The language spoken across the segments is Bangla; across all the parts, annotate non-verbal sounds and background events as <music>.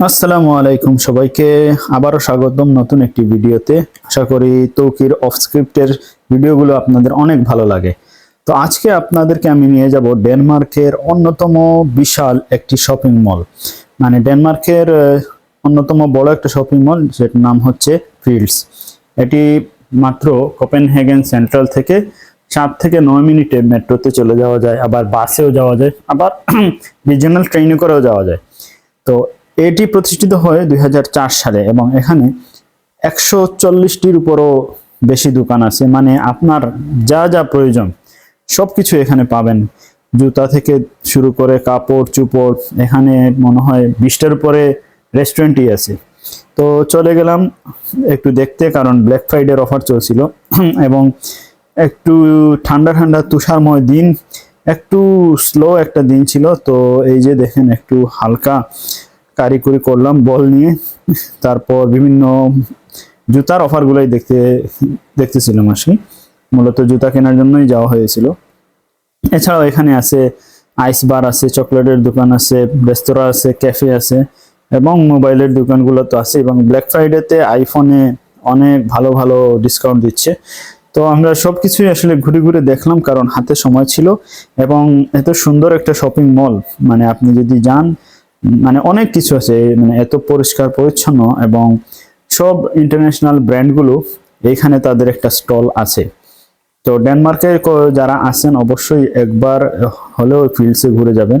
আসসালামু আলাইকুম সবাইকে, আবারও স্বাগতম নতুন একটি ভিডিওতে। আশা করি তৌকির অফ স্ক্রিপ্টের ভিডিওগুলো আপনাদের অনেক ভালো লাগে। তো আজকে আপনাদেরকে আমি নিয়ে যাব ডেনমার্কের অন্যতম বিশাল একটি শপিং মল। মানে ডেনমার্কের অন্যতম বড় একটা শপিং মল, যেটার নাম হচ্ছে ফিল্ডস। এটি মাত্র কোপেনহেগেন সেন্ট্রাল থেকে সাত থেকে নয় মিনিটে মেট্রোতে চলে যাওয়া যায়, আবার বাসেও যাওয়া যায়, আবার <clears throat> রিজনাল ট্রেনে করেও যাওয়া যায়। তো এটি প্রতিষ্ঠিত হয় দুই হাজার চার সালে এবং এখানে একশো চল্লিশটির উপরও বেশি দোকান আছে। মানে আপনার যা যা প্রয়োজন সব কিছু এখানে পাবেন। জুতা থেকে শুরু করে কাপড়, চুপড়, এখানে মনে হয় বিশটার উপরে রেস্টুরেন্টই আছে। তো চলে গেলাম একটু দেখতে, কারণ ব্ল্যাক ফ্রাইডের অফার চলছিল। <clears throat> এবং একটু ঠান্ডা ঠান্ডা তুষারময় দিন, একটু স্লো একটা দিন ছিল। তো এই যে দেখেন, একটু হালকা কারিকুরি করলাম, বল নিয়ে। তারপর বিভিন্ন জুতার অফারগুলোই দেখতে, দেখতেছিলাম আর মূলত জুতা কেনার জন্যই যাওয়া হয়েছিল। এছাড়াও এখানে আছে আইস বার আছে, চকলেটের দোকান আছে, রেস্তোরাঁ আছে ক্যাফে আছে, এবং মোবাইলের দোকানগুলো তো আছে, এবং ব্ল্যাক ফ্রাইডেতে আইফোনে অনেক ভালো ভালো ডিসকাউন্ট দিচ্ছে। তো আমরা সব কিছুই আসলে ঘুরে ঘুরে দেখলাম, কারণ হাতে সময় ছিল, এবং এত সুন্দর একটা শপিং মল মানে আপনি যদি যান মানে অনেক কিছু আছে মানে এত পরিষ্কার, পরিচ্ছন্ন এবং সব ইন্টারন্যাশনাল ব্র্যান্ডগুলো এইখানে তাদের একটা স্টল আছে। তো ডেনমার্কে যারা আছেন অবশ্যই একবার হলেও ফিল্ডসে ঘুরে যাবেন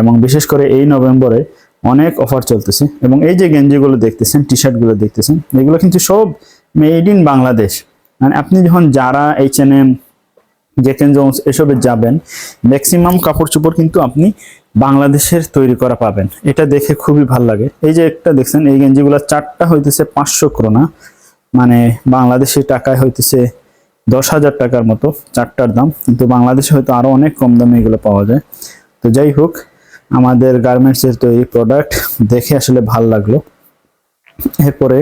এবং বিশেষ করে এই নভেম্বরে অনেক অফার চলতেছে এবং এই যে গেঞ্জিগুলো দেখতেছেন টি শার্টগুলো দেখতেছেন, এগুলো কিন্তু সব মেড ইন বাংলাদেশ। মানে আপনি যখন যারা H N M jack and Jones এসবে যাবেন। ম্যাক্সিমাম কাপড় চোপড় কিন্তু আপনি বাংলাদেশের তৈরি করা পাবেন। এটা দেখে খুবই ভালো লাগে। এই যে একটা দেখছেন, এই গেঞ্জিগুলো চারটা হইতেছে পাঁচশো ক্রোনা। মানে বাংলাদেশি টাকায় হইতেছে দশ হাজার টাকার মতো চারটার দাম। কিন্তু বাংলাদেশে হয়তো আরও অনেক কম দামে এগুলো পাওয়া যায়। তো যাই হোক, আমাদের গার্মেন্টসের তৈরি প্রোডাক্ট দেখে আসলে ভালো লাগল। এরপরে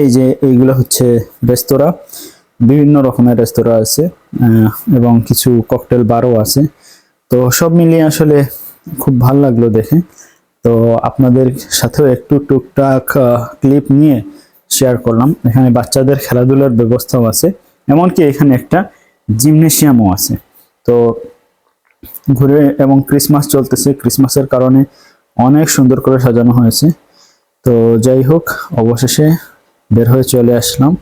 এই যে এইগুলো হচ্ছে রেস্তোরাঁ। বিভিন্ন রকমের রেস্তোরাঁ আছে এবং কিছু ককটেল বারও আছে। তো সব মিলিয়ে আসলে খুব ভালো লাগল দেখে। তো আপনাদের সাথেও একটু টুকটাক ক্লিপ নিয়ে শেয়ার করলাম। এখানে বাচ্চাদের খেলাধুলার ব্যবস্থাও আছে, এমনকি এখানে একটা জিমনেশিয়ামও আছে। তো ঘুরে এবং ক্রিসমাস চলতেছে। ক্রিসমাসের কারণে অনেক সুন্দর করে সাজানো হয়েছে। তো যাই হোক, অবশেষে বের হয়ে চলে আসলাম।